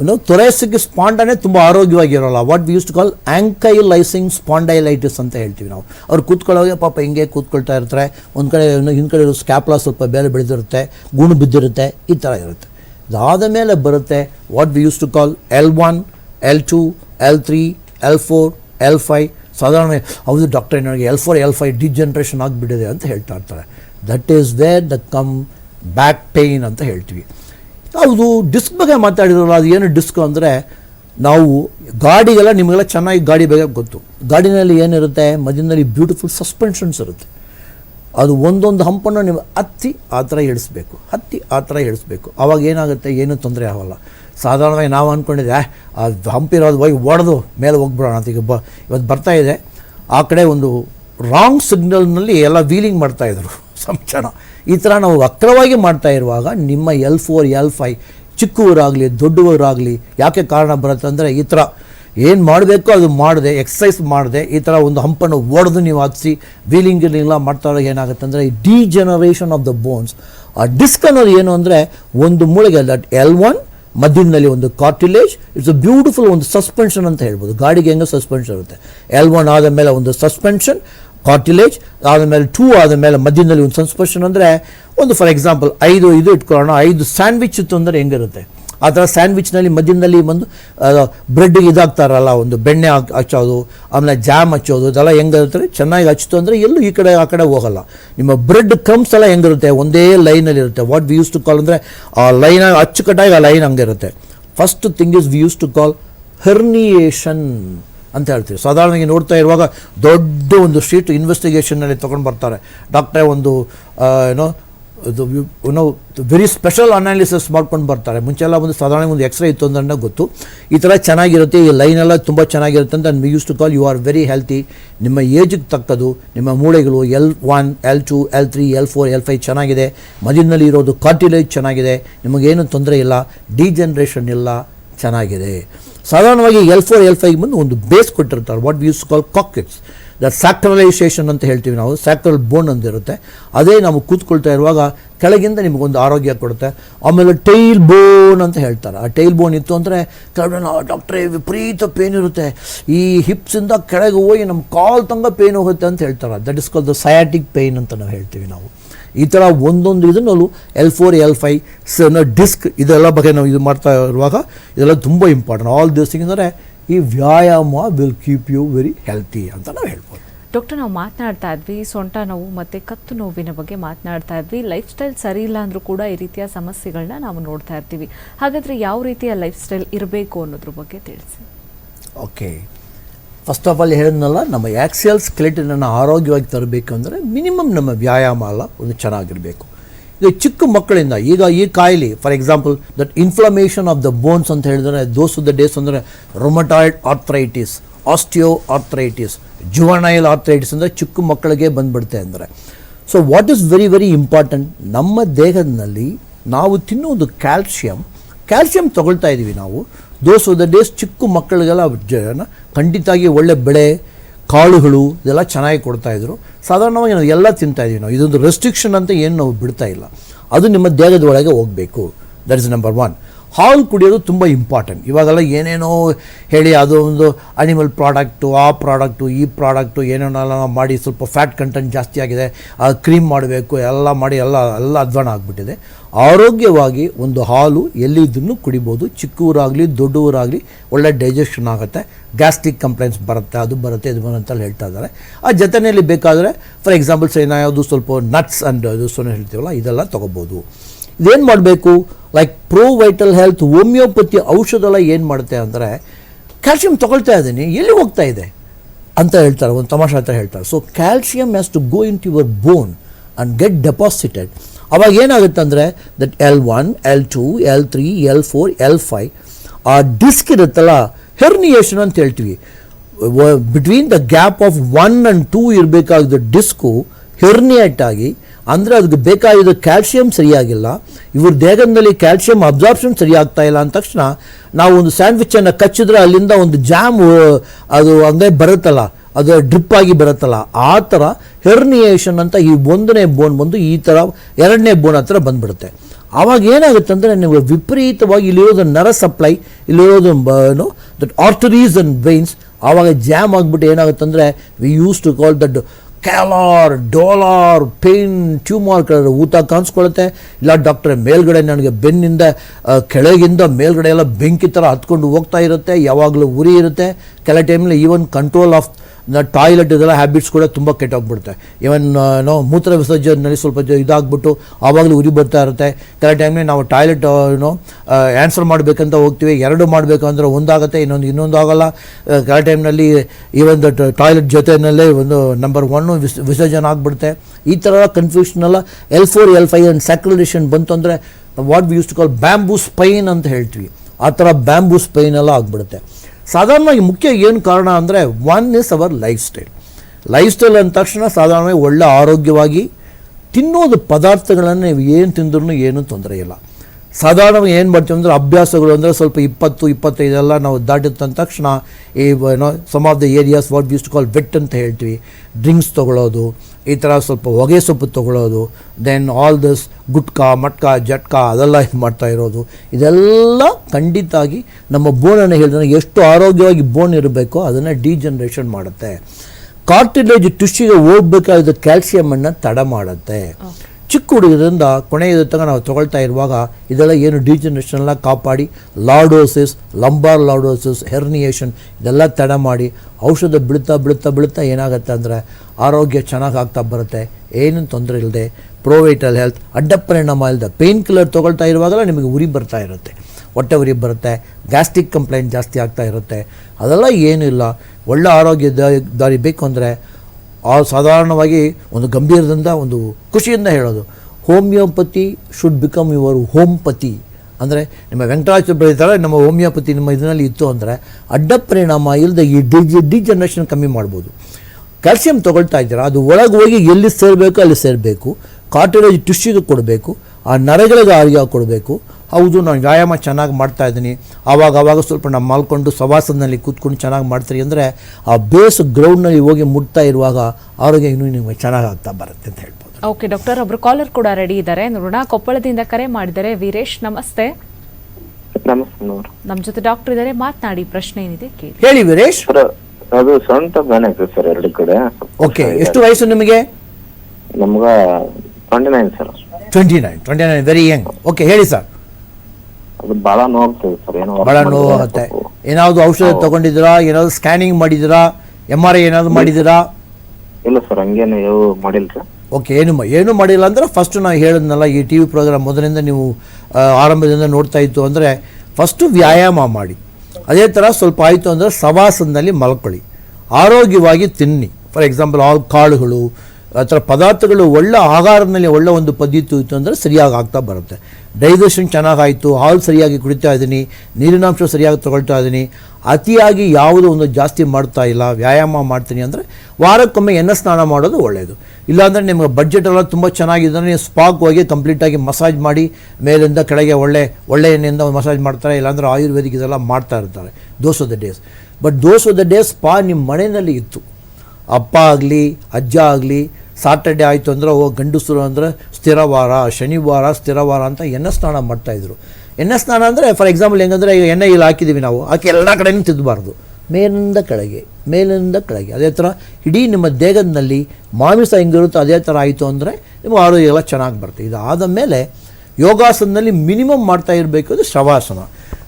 ಏನು ತೊರೆಸಿಕ್ ಸ್ಪಾಂಡನೇ ತುಂಬ ಆರೋಗ್ಯವಾಗಿರೋಲ್ಲ. What we use to call ankylosing spondylitis ಅಂತ ಹೇಳ್ತೀವಿ ನಾವು. ಅವ್ರು ಕೂತ್ಕೊಳ್ಳೋಗೆ ಪಾಪ ಹಿಂಗೆ ಕೂತ್ಕೊಳ್ತಾ ಇರ್ತಾರೆ. ಒಂದು ಕಡೆ ಇನ್ನು ಹಿಂದ್ಗಡೆ ಇರೋ ಸ್ಕ್ಯಾಪ್ಲಾ ಸ್ವಲ್ಪ ಬೇರೆ ಬೆಳೆದಿರುತ್ತೆ. ಗುಣು ಬಿದ್ದಿರುತ್ತೆ. ಈ ಥರ ಇರುತ್ತೆ. ಇದಾದ ಮೇಲೆ ಬರುತ್ತೆ what we use to call L one L two L three L four L five ಸಾಧಾರಣ ಹೌದು ಡಾಕ್ಟರ್ ನನಗೆ L four L five degeneration ಆಗಿಬಿಟ್ಟಿದೆ ಅಂತ ಹೇಳ್ತಾ ಇರ್ತಾರೆ. That is where the come back pain ಅಂತ ಹೇಳ್ತೀವಿ. ಹೌದು ಡಿಸ್ಕ್ ಬಗ್ಗೆ ಮಾತಾಡಿರೋಲ್ಲ ಅದು ಏನು ಡಿಸ್ಕ್ ಅಂದರೆ ನಾವು ಗಾಡಿಗೆಲ್ಲ ನಿಮಗೆಲ್ಲ ಚೆನ್ನಾಗಿ ಗಾಡಿ ಬಗ್ಗೆ ಗೊತ್ತು. ಗಾಡಿನಲ್ಲಿ ಏನಿರುತ್ತೆ ಮಧ್ಯದಲ್ಲಿ ಬ್ಯೂಟಿಫುಲ್ ಸಸ್ಪೆನ್ಷನ್ಸ್ ಇರುತ್ತೆ. ಅದು ಒಂದೊಂದು ಹಂಪನ್ನು ನೀವು ಹತ್ತಿ ಆ ಥರ ಇಳಿಸ್ಬೇಕು. ಹತ್ತಿ ಆ ಥರ ಇಳಿಸ್ಬೇಕು. ಆವಾಗ ಏನಾಗುತ್ತೆ ಏನೂ ತೊಂದರೆ ಆಗೋಲ್ಲ. ಸಾಧಾರಣವಾಗಿ ನಾವು ಅಂದ್ಕೊಂಡಿದ್ದೆ "ಆ, ಹಂಪಿರೋದು ಹೋಗಿ ಒಡೆದು ಮೇಲೆ ಹೋಗ್ಬಿಡೋಣ ಅಂತ ಈಗ ಬ ಇವತ್ತು ಇದೆ. ಆ ಕಡೆ ಒಂದು ರಾಂಗ್ ಸಿಗ್ನಲ್ನಲ್ಲಿ ಎಲ್ಲ ವೀಲಿಂಗ್ ಮಾಡ್ತಾಯಿದ್ರು ಸಂಚನ ಈ ಥರ ನಾವು ವಕ್ರವಾಗಿ ಮಾಡ್ತಾ ಇರುವಾಗ ನಿಮ್ಮ ಎಲ್ ಫೋರ್ ಎಲ್ ಫೈ ಚಿಕ್ಕವರಾಗಲಿ, ದೊಡ್ಡವರಾಗಲಿ ಯಾಕೆ ಕಾರಣ ಬರುತ್ತೆ ಅಂದರೆ ಈ ಥರ ಏನು ಮಾಡಬೇಕು ಅದು ಮಾಡಿದೆ ಎಕ್ಸಸೈಸ್ ಮಾಡಿದೆ, ಈ ಥರ ಒಂದು ಹಂಪನ್ನು ಒಡೆದು ನೀವು ಹಾಕ್ಸಿ ವೀಲಿಂಗ್ ಎಲ್ಲ ಮಾಡ್ತಾ ಇರೋ ಏನಾಗುತ್ತೆ ಅಂದರೆ degeneration of the bones ಆ ಡಿಸ್ಕ್ ಅನ್ನೋದು ಏನು ಅಂದರೆ ಒಂದು ಮೂಳೆಗೆ ದಟ್ ಎಲ್ ಒನ್ ಮಧ್ಯದಲ್ಲಿ ಒಂದು ಕಾರ್ಟಿಲೇಜ್ ಇಟ್ಸ್ ಅ ಬ್ಯೂಟಿಫುಲ್ ಒಂದು ಸಸ್ಪೆನ್ಷನ್ ಅಂತ ಹೇಳ್ಬೋದು. ಗಾಡಿಗೆ ಹೆಂಗೆ ಸಸ್ಪೆನ್ಷನ್ ಇರುತ್ತೆ. ಎಲ್ ಒನ್ ಆದ ಮೇಲೆ ಒಂದು ಸಸ್ಪೆನ್ಷನ್ ಕಾರ್ಟಿಲೇಜ್ ಆದಮೇಲೆ ಟೂ ಆದ ಮೇಲೆ ಮಧ್ಯದಲ್ಲಿ ಒಂದು ಸಂಸ್ಪರ್ಶನ ಅಂದರೆ ಒಂದು ಫಾರ್ ಎಕ್ಸಾಂಪಲ್ ಐದು ಇದು ಇಟ್ಕೊಳ್ಳೋಣ, ಐದು ಸ್ಯಾಂಡ್ವಿಚ್ ಇತ್ತು ಅಂದರೆ ಹೆಂಗಿರುತ್ತೆ? ಆ ಥರ ಸ್ಯಾಂಡ್ವಿಚ್ನಲ್ಲಿ ಮಧ್ಯದಲ್ಲಿ ಒಂದು ಬ್ರೆಡ್ಗೆ ಇದಾಗ್ತಾರಲ್ಲ, ಒಂದು ಬೆಣ್ಣೆ ಹಚ್ಚೋದು, ಆಮೇಲೆ ಜಾಮ್ ಹಚ್ಚೋದು, ಇದೆಲ್ಲ ಹೆಂಗಿರುತ್ತೆ? ಚೆನ್ನಾಗಿ ಹಚ್ಚಿತು ಅಂದರೆ ಎಲ್ಲೂ ಈ ಕಡೆ, ಆ ಕಡೆ ಹೋಗಲ್ಲ. ನಿಮ್ಮ ಬ್ರೆಡ್ ಕ್ರಮ್ಸ್ ಎಲ್ಲ ಹೆಂಗಿರುತ್ತೆ? ಒಂದೇ ಲೈನಲ್ಲಿ ಇರುತ್ತೆ. What we use to call ಅಂದರೆ, ಆ ಲೈನ್ ಅಚ್ಚುಕಟ್ಟಾಗಿ ಆ line ಹಂಗಿರುತ್ತೆ. First thing is we use to call herniation ಅಂತ ಹೇಳ್ತೀವಿ. ಸಾಧಾರಣವಾಗಿ ನೋಡ್ತಾ ಇರುವಾಗ ದೊಡ್ಡ ಒಂದು ಶೀಟ್ ಇನ್ವೆಸ್ಟಿಗೇಷನ್ನಲ್ಲಿ ತೊಗೊಂಡು ಬರ್ತಾರೆ. ಡಾಕ್ಟ್ರೇ ಒಂದು ಏನೋ, ಇದು ಏನೋ ವೆರಿ ಸ್ಪೆಷಲ್ ಅನಾಲಿಸಿಸ್ ಮಾಡ್ಕೊಂಡು ಬರ್ತಾರೆ. ಮುಂಚೆಲ್ಲ ಒಂದು ಸಾಧಾರಣ ಒಂದು ಎಕ್ಸ್ರೇ ಇತ್ತು ಅಂದ್ರೆ ಗೊತ್ತು. ಈ ಥರ ಚೆನ್ನಾಗಿರುತ್ತೆ, ಈ ಲೈನ್ ಎಲ್ಲ ತುಂಬ ಚೆನ್ನಾಗಿರುತ್ತೆ ಅಂತ we use to call you are very healthy ನಿಮ್ಮ ಏಜಿಗೆ ತಕ್ಕದು ನಿಮ್ಮ ಮೂಳೆಗಳು L one L two L three L four L five ಚೆನ್ನಾಗಿದೆ. ಮದಿನಲ್ಲಿ ಇರೋದು ಕಾರ್ಟಿಲೇಜ್ ಚೆನ್ನಾಗಿದೆ. ನಿಮಗೇನು ತೊಂದರೆ ಇಲ್ಲ. ಡಿಜನ್ರೇಷನ್ ಇಲ್ಲ. ಚೆನ್ನಾಗಿದೆ. ಸಾಧಾರಣವಾಗಿ ಎಲ್ ಫೋರ್ ಎಲ್ ಫೈವ್ ಬಂದು ಒಂದು ಬೇಸ್ ಕೊಟ್ಟಿರ್ತಾರೆ. What use call ಕಾಕೆಟ್ಸ್ the sacralisation ಅಂತ ಹೇಳ್ತೀವಿ ನಾವು. ಸ್ಯಾಕ್ರಲ್ ಬೋನ್ ಅಂತ ಇರುತ್ತೆ. ಅದೇ ನಾವು ಕೂತ್ಕೊಳ್ತಾ ಇರುವಾಗ ಕೆಳಗಿಂದ ನಿಮಗೊಂದು ಆರೋಗ್ಯ ಕೊಡುತ್ತೆ. ಆಮೇಲೆ ಟೈಲ್ ಬೋನ್ ಅಂತ ಹೇಳ್ತಾರೆ. ಆ ಟೈಲ್ ಬೋನ್ ಇತ್ತು ಅಂದರೆ ಕೆಳಗಡೆ ಡಾಕ್ಟ್ರೇ ವಿಪರೀತ ಪೇನ್ ಇರುತ್ತೆ. ಈ ಹಿಪ್ಸಿಂದ ಕೆಳಗೆ ಹೋಗಿ ನಮ್ಮ ಕಾಲ್ ತಂಗ ಪೇನ್ ಹೋಗುತ್ತೆ ಅಂತ ಹೇಳ್ತಾರೆ. That is call the sciatic pain ಅಂತ ನಾವು ಹೇಳ್ತೀವಿ ನಾವು. ಈ ಥರ ಒಂದೊಂದು ಇದನ್ನು L four L five disc ಇದೆಲ್ಲ ಬಗ್ಗೆ ನಾವು ಇದು ಮಾಡ್ತಾ ಇರುವಾಗ ಇದೆಲ್ಲ ತುಂಬ ಇಂಪಾರ್ಟೆಂಟ್ ಆಲ್ ದಿಸ್ ಅಂದರೆ ಈ ವ್ಯಾಯಾಮ will keep you very healthy ಅಂತ ನಾವು ಹೇಳ್ಬೋದು. ಡಾಕ್ಟರ್ ನಾವು ಮಾತನಾಡ್ತಾ ಇದ್ವಿ ಸೊಂಟ ನೋವು ಮತ್ತು ಕತ್ತು ನೋವಿನ ಬಗ್ಗೆ ಮಾತನಾಡ್ತಾ ಇದ್ವಿ. ಲೈಫ್ ಸ್ಟೈಲ್ ಸರಿ ಇಲ್ಲ ಅಂದರೂ ಕೂಡ ಈ ರೀತಿಯ ಸಮಸ್ಯೆಗಳನ್ನ ನಾವು ನೋಡ್ತಾ ಇರ್ತೀವಿ. ಹಾಗಾದರೆ ಯಾವ ರೀತಿಯ ಲೈಫ್ ಸ್ಟೈಲ್ ಇರಬೇಕು ಅನ್ನೋದ್ರ ಬಗ್ಗೆ ತಿಳಿಸಿ. ಓಕೆ ಫಸ್ಟ್ ಆಫ್ ಆಲ್ ಹೇಳಿದ್ನಲ್ಲ, ನಮ್ಮ ಆ್ಯಕ್ಸಿಯಲ್ ಸ್ಕೆಲೆಟನನ್ನು ಆರೋಗ್ಯವಾಗಿ ತರಬೇಕು ಅಂದರೆ ಮಿನಿಮಮ್ ನಮ್ಮ ವ್ಯಾಯಾಮ ಅಲ್ಲ, ಒಂದು ಚೆನ್ನಾಗಿರಬೇಕು. ಇದು ಚಿಕ್ಕ ಮಕ್ಕಳಿಂದ, ಈಗ ಈ ಕಾಯಿಲೆ for example that inflammation of the bones ಅಂತ ಹೇಳಿದ್ರೆ ದೋಸ್ ಆಫ್ ದ ಡೇಸ್ ಅಂದರೆ rheumatoid arthritis osteo arthritis juvenile arthritis ಅಂದರೆ ಚಿಕ್ಕ ಮಕ್ಕಳಿಗೆ ಬಂದ್ಬಿಡುತ್ತೆ ಅಂದರೆ. So what is very very important ನಮ್ಮ ದೇಹದಲ್ಲಿ ನಾವು ತಿನ್ನೋದು ಕ್ಯಾಲ್ಶಿಯಂ ಕ್ಯಾಲ್ಶಿಯಂ ತಗೊಳ್ತಾ ಇದ್ದೀವಿ ನಾವು. ದೋಸ್ ದ ಡೇಸ್ ಚಿಕ್ಕ ಮಕ್ಕಳಿಗೆಲ್ಲ ಜನ ಖಂಡಿತಾಗಿ ಒಳ್ಳೆ ಬೆಳೆ, ಕಾಳುಗಳು ಇದೆಲ್ಲ ಚೆನ್ನಾಗಿ ಕೊಡ್ತಾಯಿದ್ರು ಸಾಧಾರಣವಾಗಿ ನಾವು ಎಲ್ಲ ತಿಂತಾಯಿದ್ವಿ ನಾವು. ಇದೊಂದು ರೆಸ್ಟ್ರಿಕ್ಷನ್ ಅಂತ ಏನು ನಾವು ಬಿಡ್ತಾ ಇಲ್ಲ. ಅದು ನಿಮ್ಮ ದೇಹದ ಒಳಗೆ ಹೋಗಬೇಕು. ದಟ್ ಇಸ್ ನಂಬರ್ ಒನ್ ಹಾಲು ಕುಡಿಯೋದು ತುಂಬ ಇಂಪಾರ್ಟೆಂಟ್. ಇವಾಗೆಲ್ಲ ಏನೇನೋ ಹೇಳಿ ಅದು ಒಂದು ಅನಿಮಲ್ ಪ್ರಾಡಕ್ಟು ಆ ಪ್ರಾಡಕ್ಟು ಈ ಪ್ರಾಡಕ್ಟು ಏನೇನೆಲ್ಲ ಮಾಡಿ ಸ್ವಲ್ಪ ಫ್ಯಾಟ್ ಕಂಟೆಂಟ್ ಜಾಸ್ತಿ ಆಗಿದೆ, ಆ ಕ್ರೀಮ್ ಮಾಡಬೇಕು, ಎಲ್ಲ ಮಾಡಿ ಎಲ್ಲ ಎಲ್ಲ ಅಧ್ವಾನ ಆಗಿಬಿಟ್ಟಿದೆ. ಆರೋಗ್ಯವಾಗಿ ಒಂದು ಹಾಲು ಎಲ್ಲಿದ್ದನ್ನು ಕುಡಿಬೋದು. ಚಿಕ್ಕವರಾಗಲಿ ದೊಡ್ಡವರಾಗಲಿ ಒಳ್ಳೆ ಡೈಜೆಷನ್ ಆಗುತ್ತೆ. ಗ್ಯಾಸ್ಟ್ರಿಕ್ ಕಂಪ್ಲೇಂಟ್ಸ್ ಬರುತ್ತೆ, ಅದು ಬರುತ್ತೆ, ಇದು ಬರುತ್ತೆ ಅಂತ ಹೇಳ್ತಾ ಇದ್ದಾರೆ. ಆ ಜೊತೆಯಲ್ಲಿ ಬೇಕಾದರೆ ಫಾರ್ ಎಕ್ಸಾಂಪಲ್ಸ್ ಏನಾವುದು ಸ್ವಲ್ಪ ನಟ್ಸ್ ಅಂಡ್ ಅದು ಸೊನ್ನೆ ಹೇಳ್ತೀವಲ್ಲ, ಇದೆಲ್ಲ ತೊಗೋಬೋದು. ಇದೇನು ಮಾಡಬೇಕು? Like Pro Vital Health homeopathy ಔಷಧ ಎಲ್ಲ ಏನು ಮಾಡುತ್ತೆ ಅಂದರೆ ಕ್ಯಾಲ್ಸಿಯಂ ತೊಗೊಳ್ತಾ ಇದ್ದೀನಿ, ಎಲ್ಲಿ ಹೋಗ್ತಾ ಇದೆ? ಅಂತ ಹೇಳ್ತಾರೆ, ಒಂದು ತಮಾಷೆ ಅಂತ ಹೇಳ್ತಾರೆ. So calcium has to go in to your bone and get deposited ಅವಾಗ ಏನಾಗುತ್ತೆ ಅಂದರೆ that L one L two L three L four L five ಆ ಡಿಸ್ಕ್ ಇರುತ್ತಲ್ಲ ಹೆರ್ನಿಯೇಷನ್ ಅಂತ ಹೇಳ್ತೀವಿ. Between the gap of one and two ಇರಬೇಕಾಗಿದ್ದ disc herniate ಆಗಿ ಅಂದರೆ ಅದಕ್ಕೆ ಬೇಕಾಗಿದ್ದ ಕ್ಯಾಲ್ಸಿಯಂ ಸರಿಯಾಗಿಲ್ಲ. ಇವ್ರ ದೇಹದಲ್ಲಿ ಕ್ಯಾಲ್ಸಿಯಂ ಅಬ್ಸಾರ್ಪ್ಷನ್ ಸರಿಯಾಗ್ತಾ ಇಲ್ಲ ಅಂದ ತಕ್ಷಣ ನಾವು ಒಂದು ಸ್ಯಾಂಡ್ವಿಚನ್ನು ಕಚ್ಚಿದ್ರೆ ಅಲ್ಲಿಂದ ಒಂದು ಜಾಮ್ ಅದು ಹಂಗೆ ಬರುತ್ತಲ್ಲ, ಅದು ಡ್ರಿಪ್ ಆಗಿ ಬರುತ್ತಲ್ಲ. ಆ ಥರ ಹೆರ್ನಿಯೇಷನ್ ಅಂತ ಈ ಒಂದನೇ ಬೋನ್ ಬಂದು ಈ ಥರ ಎರಡನೇ ಬೋನ್ ಹತ್ರ ಬಂದ್ಬಿಡುತ್ತೆ. ಆವಾಗ ಏನಾಗುತ್ತೆ ಅಂದರೆ ನಿಮಗೆ ವಿಪರೀತವಾಗಿ ಇಲ್ಲಿರೋದು ನರ ಸಪ್ಲೈ ಇಲ್ಲಿರೋದು ಏನು ದಟ್ ಆರ್ಟರೀಸ್ ಅಂಡ್ ಬ್ರೈನ್ಸ್ ಆವಾಗ ಜಾಮ್ ಆಗಿಬಿಟ್ಟು ಏನಾಗುತ್ತೆ ಅಂದರೆ we use to call that ಕ್ಯಾಲಾರ್ ಡೋಲಾರ್ pain tumour ಊತ ಕಾಣಿಸ್ಕೊಳುತ್ತೆ ಇಲ್ಲ ಡಾಕ್ಟ್ರೆ ಮೇಲ್ಗಡೆ ನನಗೆ ಬೆನ್ನಿಂದ ಕೆಳಗಿಂದ ಮೇಲ್ಗಡೆ ಎಲ್ಲ ಬೆಂಕಿ ಥರ ಹತ್ಕೊಂಡು ಹೋಗ್ತಾ ಇರುತ್ತೆ. ಯಾವಾಗಲೂ ಉರಿ ಇರುತ್ತೆ. ಕೆಲ ಟೈಮಲ್ಲಿ ಈವನ್ ಕಂಟ್ರೋಲ್ ಆಫ್ ಟಾಯ್ಲೆಟ್ ಇದೆಲ್ಲ ಹ್ಯಾಬಿಟ್ಸ್ ಕೂಡ ತುಂಬ ಕೆಟ್ಟೋಗ್ಬಿಡುತ್ತೆ. ಈವನ್ ನಾವು ಮೂತ್ರ ವಿಸರ್ಜನೆಯಲ್ಲಿ ಸ್ವಲ್ಪ ಇದಾಗ್ಬಿಟ್ಟು ಆವಾಗಲೂ ಉರಿ ಬರ್ತಾ ಇರುತ್ತೆ. ಕೆಲ ಟೈಮ್ನೇ ನಾವು ಟಾಯ್ಲೆಟ್ ಏನೋ ಆನ್ಸರ್ ಮಾಡಬೇಕಂತ ಹೋಗ್ತೀವಿ. ಎರಡು ಮಾಡಬೇಕು ಅಂದರೆ ಒಂದಾಗುತ್ತೆ ಇನ್ನೊಂದು ಇನ್ನೊಂದು ಆಗೋಲ್ಲ. ಆ, ಕೆಲ ಟೈಮ್ನಲ್ಲಿ ಈ ಒಂದು ಟಾಯ್ಲೆಟ್ ಜೊತೆಯಲ್ಲೇ ಒಂದು ನಂಬರ್ ಒನ್ನು ವಿಸ್ ವಿಸರ್ಜನೆ ಆಗಿಬಿಡುತ್ತೆ. ಈ ಥರ ಕನ್ಫ್ಯೂಷನ್ ಎಲ್ಲ L four L five and ಸ್ಯಾಕ್ಯುಲೇಷನ್ ಬಂತು ಅಂದರೆ what we use to call bamboo spine ಅಂತ ಹೇಳ್ತೀವಿ. ಆ ಥರ ಬ್ಯಾಂಬೂ ಸ್ಪೈನ್ ಎಲ್ಲ ಆಗಿಬಿಡುತ್ತೆ. ಸಾಧಾರಣವಾಗಿ ಮುಖ್ಯ ಏನು ಕಾರಣ ಅಂದರೆ one is our lifestyle lifestyle ಅಂದ ತಕ್ಷಣ ಸಾಧಾರಣವಾಗಿ ಒಳ್ಳೆ ಆರೋಗ್ಯವಾಗಿ ತಿನ್ನೋದು ಪದಾರ್ಥಗಳನ್ನು ನೀವು ಏನು ತಿಂದ್ರೂ ಏನೂ ತೊಂದರೆ ಇಲ್ಲ. ಸಾಧಾರಣವಾಗಿ ಏನು ಮಾಡ್ತೀವಿ ಅಂದರೆ ಅಭ್ಯಾಸಗಳು ಅಂದರೆ ಸ್ವಲ್ಪ ಇಪ್ಪತ್ತು ಇಪ್ಪತ್ತೈದೆಲ್ಲ ನಾವು ದಾಟಿದ ತಕ್ಷಣ ಈ ಏನೋ some of the areas what use to call wet ಅಂತ ಹೇಳ್ತೀವಿ. ಡ್ರಿಂಕ್ಸ್ ತೊಗೊಳ್ಳೋದು ಈ ಥರ ಸ್ವಲ್ಪ ಹೊಗೆ ಸೊಪ್ಪು ತೊಗೊಳ್ಳೋದು ದೆನ್ ಆಲ್ ದಿಸ್ ಗುಟ್ಕ, ಮಟ್ಕ, ಜಟ್ಕ ಅದೆಲ್ಲ ಇದು ಮಾಡ್ತಾ ಇರೋದು. ಇದೆಲ್ಲ ಖಂಡಿತಾಗಿ ನಮ್ಮ ಬೋನನ್ನು ಹೇಳಿದ್ರೆ ಎಷ್ಟು ಆರೋಗ್ಯವಾಗಿ ಬೋನ್ ಇರಬೇಕೋ ಅದನ್ನು ಡಿಜನ್ರೇಷನ್ ಮಾಡುತ್ತೆ. ಕಾರ್ಟಿಲೇಜ್ ಟಿಶ್ಯೂಗೆ ಹೋಗ್ಬೇಕಾದ ಕ್ಯಾಲ್ಸಿಯಮನ್ನು ತಡ ಮಾಡುತ್ತೆ. ಚಿಕ್ಕ ಹುಡುಗರಿಂದ ಕೊನೆಯ ತನಕ ನಾವು ತಗೊಳ್ತಾ ಇರುವಾಗ ಇದೆಲ್ಲ ಏನು ಡಿಜನರೇಷನ್ ಎಲ್ಲ ಕಾಪಾಡಿ, ಲಾರ್ಡೋಸಿಸ್, ಲಂಬಾರ್ ಲಾರ್ಡೋಸಿಸ್, ಹೆರ್ನಿಯೇಷನ್ ಇದೆಲ್ಲ ತಡ ಮಾಡಿ ಔಷಧ ಬೀಳ್ತಾ ಬೀಳ್ತಾ ಬೀಳ್ತಾ ಏನಾಗುತ್ತೆ ಅಂದರೆ ಆರೋಗ್ಯ ಚೆನ್ನಾಗಿ ಆಗ್ತಾ ಬರುತ್ತೆ. ಏನೂ ತೊಂದರೆ ಇಲ್ಲದೆ ಪ್ರೋವೈಟಲ್ ಹೆಲ್ತ್ ಅಡ್ಡ ಪರಿಣಾಮ ಇಲ್ಲದೆ ಪೇನ್ ಕಿಲ್ಲರ್ ತೊಗೊಳ್ತಾ ಇರುವಾಗಲೇ ನಿಮಗೆ ಉರಿ ಬರ್ತಾ ಇರುತ್ತೆ. ಹೊಟ್ಟೆ ಉರಿ ಬರುತ್ತೆ ಗ್ಯಾಸ್ಟ್ರಿಕ್ ಕಂಪ್ಲೇಂಟ್ ಜಾಸ್ತಿ ಆಗ್ತಾ ಇರುತ್ತೆ. ಅದೆಲ್ಲ ಇಲ್ಲ. ಒಳ್ಳೆ ಆರೋಗ್ಯ ದಾರಿ ಬೇಕು ಅಂದರೆ ಆ ಸಾಧಾರಣವಾಗಿ ಒಂದು ಗಂಭೀರದಿಂದ, ಒಂದು ಖುಷಿಯಿಂದ ಹೇಳೋದು. ಹೋಮಿಯೋಪತಿ ಶುಡ್ ಬಿಕಮ್ ಯುವರ್ ಹೋಮ್ಪತಿ ಅಂದರೆ ನಿಮ್ಮ ವೆಂಕಟರಾಜ ಬೆಳೀತಾರೆ ನಮ್ಮ ಹೋಮಿಯೋಪತಿ ನಿಮ್ಮ ಇದರಲ್ಲಿ ಇತ್ತು ಅಂದರೆ ಅಡ್ಡ ಪರಿಣಾಮ ಇಲ್ಲದೆ ಈ ಡಿ ಡಿ ಜನರೇಷನ್ ಕಮ್ಮಿ ಮಾಡ್ಬೋದು. ಕ್ಯಾಲ್ಸಿಯಂ ತೊಗೊಳ್ತಾ ಇದ್ದೀರಾ, ಅದು ಒಳಗೆ ಹೋಗಿ ಎಲ್ಲಿ ಸೇರಬೇಕು, ಅಲ್ಲಿ ಸೇರಬೇಕು. ಕಾರ್ಟಿಲೇಜ್ ಟಿಶ್ಯೂಗೆ ಕೊಡಬೇಕು, ಆ ನರಗಳಿಗೆ ಆರೋಗ್ಯ ಕೊಡಬೇಕು ಹೌದು ನಾನು ವ್ಯಾಯಾಮ ಚೆನ್ನಾಗಿ ಮಾಡ್ತಾ ಇದ್ದೀನಿ. ಆವಾಗ ಆವಾಗ ಸ್ವಲ್ಪ ನಾವು ಮಲ್ಕೊಂಡು ಸವಾಸದಲ್ಲಿ ಕೂತ್ಕೊಂಡು ಚೆನ್ನಾಗಿ ಮಾಡ್ತೀರಿ ಅಂದರೆ ಆ ಬೇಸ್ ಗ್ರೌಂಡ್ನಲ್ಲಿ ಹೋಗಿ ಮುಟ್ತಾ ಇರುವಾಗ ಆರೋಗ್ಯ ಇನ್ನೂ ನಿಮಗೆ ಚೆನ್ನಾಗಿ ಆಗ್ತಾ ಬರುತ್ತೆ ಅಂತ ಹೇಳ್ಬೋದು. ಓಕೆ ಡಾಕ್ಟರ್ ಒಬ್ರು ಕಾಲರ್ ಕೂಡ ರೆಡಿ ಇದ್ದಾರೆ. ನೋಡೋಣ ಕೊಪ್ಪಳದಿಂದ ಕರೆ ಮಾಡಿದ್ದಾರೆ ವೀರೇಶ್ ನಮಸ್ತೆ. ನಮ್ಮ ಜೊತೆ ಡಾಕ್ಟರ್ ಇದ್ದಾರೆ ಮಾತನಾಡಿ ಪ್ರಶ್ನೆ ಏನಿದೆ ಕೇಳಿ. ಹೇಳಿ ವೀರೇಶ್. ಅದು ಸ್ವಂತ ಬ್ಯಾನ್ ಸರ್ ಎರಡು ಕಡೆ. ಓಕೆ ಎಷ್ಟು ವಯಸ್ಸು ನಿಮಗೆ? ನಮ್ಗ twenty nine sir. Twenty nine twenty nine very young okay ಹೇಳಿ ಸರ್. ಅದು ಬಹಳ ನೋವಾಗ್ತದೆ ಸರ್ ಏನೋ work ಭಾಳ ಮಾಡಿದ್ರೆ ನೋವು ಆಗುತ್ತೆ ಏನಾದ್ರು ಔಷಧ ತಗೊಂಡಿದ್ದೀರಾ? ಏನಾದ್ರು ಸ್ಕ್ಯಾನಿಂಗ್ ಮಾಡಿದಿರಾ ಎಂ ಆರ್ ಐ ಏನಾದ್ರು ಮಾಡಿದ್ದೀರಾ? ಇಲ್ಲ ಸರ್ ಹಂಗೇನು ಯಾವ ಮಾಡಿಲ್ರಿ ಓಕೆ ಏನು ಮಾ- ಏನು ಮಾಡಿಲ್ಲ ಅಂದ್ರೆ ಫಸ್ಟ್ ನಾವು ಹೇಳಿದ್ನಲ್ಲ ಈ ಟಿವಿ ಪ್ರೋಗ್ರಾಮ್ ಮೊದಲಿಂದ ನೀವು ಆ, ಆರಂಭದಿಂದ ನೋಡ್ತಾ ಇತ್ತು ಅಂದರೆ ಫಸ್ಟು ವ್ಯಾಯಾಮ ಮಾಡಿ. ಅದೇ ಥರ ಸ್ವಲ್ಪ ಆಯಿತು ಅಂದರೆ ಸವಾಸನದಲ್ಲಿ ಮಲ್ಕೊಳ್ಳಿ. ಆರೋಗ್ಯವಾಗಿ ತಿನ್ನಿ. ಫಾರ್ ಎಕ್ಸಾಂಪಲ್ ಆಲ್ ಕಾಳುಗಳು ಥರ ಪದಾರ್ಥಗಳು ಒಳ್ಳೆ ಆಹಾರದಲ್ಲಿ ಒಳ್ಳೆ ಒಂದು ಪದ್ಧತಿ ಇತ್ತು ಅಂದರೆ ಸರಿಯಾಗಿ ಆಗ್ತಾ ಬರುತ್ತೆ. ಡೈಜೆಷನ್ ಚೆನ್ನಾಗಾಯಿತು, ಹಾಲು ಸರಿಯಾಗಿ ಕುಡಿತಾ ಇದ್ದೀನಿ ನೀರಿನಾಂಶ ಸರಿಯಾಗಿ ತೊಗೊಳ್ತಾ ಇದ್ದೀನಿ, ಅತಿಯಾಗಿ ಯಾವುದೋ ಒಂದು ಜಾಸ್ತಿ ಮಾಡ್ತಾ ಇಲ್ಲ, ವ್ಯಾಯಾಮ ಮಾಡ್ತೀನಿ ಅಂದರೆ ವಾರಕ್ಕೊಮ್ಮೆ ಎಣ್ಣೆ ಸ್ನಾನ ಮಾಡೋದು ಒಳ್ಳೆಯದು ಇಲ್ಲಾಂದರೆ ನಿಮಗೆ ಬಡ್ಜೆಟ್ ಎಲ್ಲ ತುಂಬ ಚೆನ್ನಾಗಿದ್ದರೆ ನೀವು ಸ್ಪಾಕ್ ಹೋಗಿ ಕಂಪ್ಲೀಟಾಗಿ ಮಸಾಜ್ ಮಾಡಿ, ಮೇಲಿಂದ ಕೆಳಗೆ ಒಳ್ಳೆ ಒಳ್ಳೆ ಎಣ್ಣೆಯಿಂದ ಮಸಾಜ್ ಮಾಡ್ತಾರೆ, ಇಲ್ಲಾಂದರೆ ಆಯುರ್ವೇದಿಕ್ ಇದೆಲ್ಲ ಮಾಡ್ತಾ ಇರ್ತಾರೆ those of the days but those of the days spa ನಿಮ್ಮ ಮನೆಯಲ್ಲಿ ಇತ್ತು. ಅಪ್ಪ ಆಗಲಿ, ಅಜ್ಜ ಆಗಲಿ ಸಾಟರ್ಡೆ ಆಯಿತು ಅಂದರೆ ಓ ಗಂಡಸರು ಅಂದರೆ ಸ್ಥಿರವಾರ, ಶನಿವಾರ ಸ್ಥಿರವಾರ ಅಂತ ಎಣ್ಣೆ ಸ್ನಾನ ಮಾಡ್ತಾಯಿದ್ರು ಎಣ್ಣೆ ಸ್ನಾನ ಅಂದರೆ ಫಾರ್ ಎಕ್ಸಾಂಪಲ್ ಹೆಂಗಂದರೆ ಈಗ ಎಣ್ಣೆ ಇಲ್ಲಿ ಹಾಕಿದ್ದೀವಿ ನಾವು ಆಕೆ ಎಲ್ಲ ಕಡೆಯೂ ತಿದ್ದಬಾರ್ದು ಮೇಲಿಂದ ಕೆಳಗೆ ಮೇಲಿಂದ ಕೆಳಗೆ. ಅದೇ ಥರ ಇಡೀ ನಿಮ್ಮ ದೇಹದಲ್ಲಿ ಮಾಂಸ ಹೆಂಗಿರುತ್ತೋ ಅದೇ ಥರ ಆಯಿತು ಅಂದರೆ ನಿಮ್ಮ ಆರೋಗ್ಯ ಎಲ್ಲ ಚೆನ್ನಾಗಿ ಬರುತ್ತೆ. ಇದಾದ ಮೇಲೆ ಯೋಗಾಸನದಲ್ಲಿ ಮಿನಿಮಮ್ ಮಾಡ್ತಾ ಇರಬೇಕು ಅದು ಶವಾಸನ.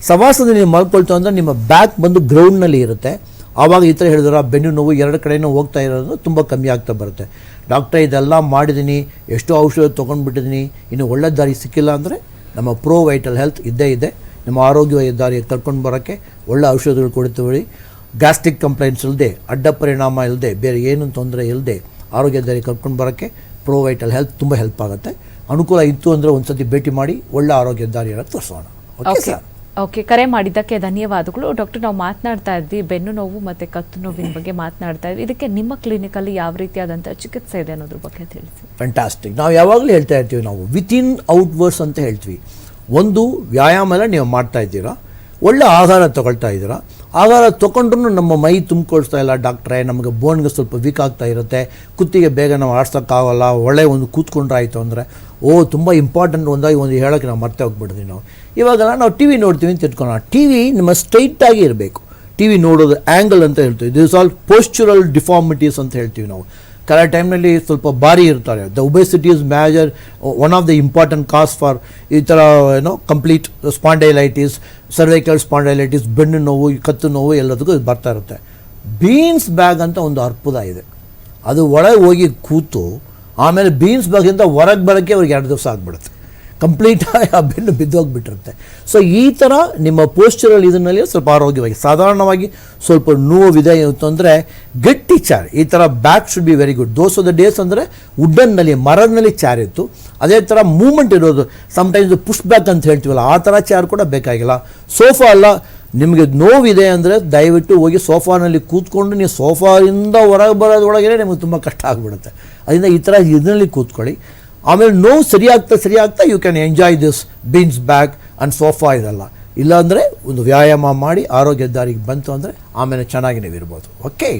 ಶವಾಸನ ನೀವು ಮಾಡ್ಕೊಳ್ತು ಅಂದರೆ ನಿಮ್ಮ ಬ್ಯಾಕ್ ಬಂದು ಗ್ರೌಂಡ್ನಲ್ಲಿ ಇರುತ್ತೆ. ಆವಾಗ ಈ ಥರ ಹೇಳಿದ್ರೆ, ಬೆನ್ನು ನೋವು ಎರಡು ಕಡೆಯೂ ಹೋಗ್ತಾ ಇರೋದು ತುಂಬ ಕಮ್ಮಿ ಆಗ್ತಾ ಬರುತ್ತೆ. ಡಾಕ್ಟ್ರೇ ಇದೆಲ್ಲ ಮಾಡಿದ್ದೀನಿ ಎಷ್ಟೋ ಔಷಧ ತೊಗೊಂಡ್ಬಿಟ್ಟಿದ್ದೀನಿ ಇನ್ನು ಒಳ್ಳೆ ದಾರಿ ಸಿಕ್ಕಿಲ್ಲ ಅಂದರೆ ನಮ್ಮ ಪ್ರೋ ವೈಟಲ್ ಹೆಲ್ತ್ ಇದ್ದೇ ಇದೆ. ನಮ್ಮ ಆರೋಗ್ಯ ದಾರಿ ಕರ್ಕೊಂಡು ಬರೋಕ್ಕೆ ಒಳ್ಳೆ ಔಷಧಗಳು ಕೊಡ್ತೀವಿ ಗ್ಯಾಸ್ಟ್ರಿಕ್ ಕಂಪ್ಲೇಂಟ್ಸ್ ಇಲ್ಲದೆ ಅಡ್ಡ ಪರಿಣಾಮ ಇಲ್ಲದೆ ಬೇರೆ ಏನು ತೊಂದರೆ ಇಲ್ಲದೆ ಆರೋಗ್ಯ ದಾರಿ ಕರ್ಕೊಂಡು ಬರೋಕ್ಕೆ ಪ್ರೋ ವೈಟಲ್ ಹೆಲ್ತ್ ತುಂಬ ಹೆಲ್ಪ್ ಆಗುತ್ತೆ. ಅನುಕೂಲ ಇತ್ತು ಅಂದರೆ ಒಂದು ಸತಿ ಭೇಟಿ ಮಾಡಿ ಒಳ್ಳೆ ಆರೋಗ್ಯ ದಾರಿಯನ್ನು ತೋರಿಸೋಣ. Okay okay. ಸರ್? ಓಕೆ ಕರೆ ಮಾಡಿದ್ದಕ್ಕೆ ಧನ್ಯವಾದಗಳು. ಡಾಕ್ಟರ್ ನಾವು ಮಾತನಾಡ್ತಾ ಇದ್ವಿ ಬೆನ್ನು ನೋವು ಮತ್ತು ಕತ್ತು ನೋವಿನ ಬಗ್ಗೆ ಮಾತನಾಡ್ತಾ ಇದ್ವಿ. ಇದಕ್ಕೆ ನಿಮ್ಮ ಕ್ಲಿನಿಕಲ್ಲಿ ಯಾವ ರೀತಿಯಾದಂಥ ಚಿಕಿತ್ಸೆ ಇದೆ ಅನ್ನೋದ್ರ ಬಗ್ಗೆ ತಿಳಿಸಿ. ಫ್ಯಾಂಟಾಸ್ಟಿಕ್ ನಾವು ಯಾವಾಗಲೂ ಹೇಳ್ತಾ ಇರ್ತೀವಿ ನಾವು ವಿತಿನ್ ಔಟ್ವರ್ಸ್ ಅಂತ ಹೇಳ್ತೀವಿ. ಒಂದು ವ್ಯಾಯಾಮ ಎಲ್ಲ ನೀವು ಮಾಡ್ತಾ ಇದ್ದೀರಾ ಒಳ್ಳೆ ಆಹಾರ ತಗೊಳ್ತಾ ಇದ್ದೀರಾ? ಆಹಾರ ತೊಗೊಂಡ್ರೂ ನಮ್ಮ ಮೈ ತುಂಬಿಕೊಳ್ತಾ ಇಲ್ಲ ಡಾಕ್ಟ್ರೇ. ನಮಗೆ ಬೋನ್ಗೆ ಸ್ವಲ್ಪ ವೀಕ್ ಆಗ್ತಾ ಇರುತ್ತೆ. ಕುತ್ತಿಗೆ ಬೇಗ ನಾವು ಆಡ್ಸೋಕ್ಕಾಗಲ್ಲ. ಒಳ್ಳೆ ಒಂದು ಕೂತ್ಕೊಂಡ್ರೆ ಆಯಿತು ಅಂದರೆ, ಓ, ತುಂಬ ಇಂಪಾರ್ಟೆಂಟ್ ಒಂದಾಗಿ ಒಂದು ಹೇಳೋಕ್ಕೆ ನಾವು ಮರ್ತೆ ಹೋಗ್ಬಿಡ್ತೀವಿ ನಾವು. ಇವಾಗೆಲ್ಲ ನಾವು ಟಿ ವಿ ನೋಡ್ತೀವಿ ಅಂತ ತಿಳ್ಕೊಳ ಟಿ ವಿ ನಿಮ್ಮ ಸ್ಟ್ರೈಟಾಗಿ ಇರಬೇಕು. ಟಿ ವಿ ನೋಡೋದು ಆ್ಯಂಗಲ್ ಅಂತ ಹೇಳ್ತೀವಿ. ದಿಸ್ ಆಲ್ ಪೋಸ್ಚುರಲ್ ಡಿಫಾರ್ಮಿಟೀಸ್ ಅಂತ ಹೇಳ್ತೀವಿ ನಾವು. ಕರೆಕ್ಟ್ ಟೈಮ್ನಲ್ಲಿ ಸ್ವಲ್ಪ ಭಾರಿ ಇರ್ತಾರೆ. The obesity is major one of the important cause for ಈ ಥರ ಏನೋ ಕಂಪ್ಲೀಟ್ ಸ್ಪಾಂಡೈಲೈಟಿಸ್ ಸರ್ವೈಕಲ್ ಸ್ಪಾಂಡೈಲೈಟಿಸ್ ಬೆನ್ನು ನೋವು, ಕತ್ತು ನೋವು ಎಲ್ಲದಕ್ಕೂ ಇದು ಬರ್ತಾ ಇರುತ್ತೆ. ಬೀನ್ಸ್ ಬ್ಯಾಗ್ ಅಂತ ಒಂದು ಅರ್ಪುದ ಇದೆ. ಅದು ಒಳಗೆ ಹೋಗಿ ಕೂತು, ಆಮೇಲೆ ಬೀನ್ಸ್ ಬ್ಯಾಗಿಂದ ಹೊರಗೆ ಬರೋಕ್ಕೆ ಅವ್ರಿಗೆ ಎರಡು ದಿವಸ ಆಗಿಬಿಡುತ್ತೆ. ಕಂಪ್ಲೀಟಾಗಿ ಆ ಬೆನ್ನು ಬಿದ್ದೋಗ್ಬಿಟ್ಟಿರುತ್ತೆ. ಸೊ ಈ ಥರ ನಿಮ್ಮ ಪೋಸ್ಚರಲ್ ಇದನ್ನಲ್ಲಿ ಸ್ವಲ್ಪ ಆರೋಗ್ಯವಾಗಿ, ಸಾಧಾರಣವಾಗಿ ಸ್ವಲ್ಪ ನೋವಿದೆ ಅಂತಂದರೆ ಗಟ್ಟಿ ಚಾರ್. ಈ ಥರ back should be very good those of the days ಅಂದರೆ ವುಡ್ಡನ್ನಲ್ಲಿ ಮರದಲ್ಲಿ ಚಾರ್ ಇತ್ತು. ಅದೇ ಥರ ಮೂಮೆಂಟ್ ಇರೋದು ಸಮ್ಟೈಮ್ಸ್ ಪುಷ್ ಬ್ಯಾಕ್ ಅಂತ ಹೇಳ್ತೀವಲ್ಲ, ಆ ಥರ ಚಾರ್ ಕೂಡ ಬೇಕಾಗಿಲ್ಲ. ಸೋಫಾ ಅಲ್ಲ, ನಿಮಗೆ ನೋವಿದೆ ಅಂದರೆ ದಯವಿಟ್ಟು ಹೋಗಿ ಸೋಫಾನಲ್ಲಿ ಕೂತ್ಕೊಂಡು, ನೀವು ಸೋಫಾದಿಂದ ಹೊರಗೆ ಬರೋದ್ರೊಳಗೆ ನಿಮಗೆ ತುಂಬ ಕಷ್ಟ ಆಗಿಬಿಡುತ್ತೆ. ಅದರಿಂದ ಈ ಥರ ಇದರಲ್ಲಿ ಕೂತ್ಕೊಳ್ಳಿ. ಆಮೇಲೆ ನೋವು ಸರಿಯಾಗ್ತಾ ಸರಿಯಾಗ್ತಾ you can enjoy this beans bag and sofa ಇದೆಲ್ಲ. ಇಲ್ಲಾಂದರೆ ಒಂದು ವ್ಯಾಯಾಮ ಮಾಡಿ ಆರೋಗ್ಯ ದಾರಿಗೆ ಬಂತು ಅಂದರೆ ಆಮೇಲೆ ಚೆನ್ನಾಗಿ ನೀವು ಇರ್ಬೋದು ಓಕೆ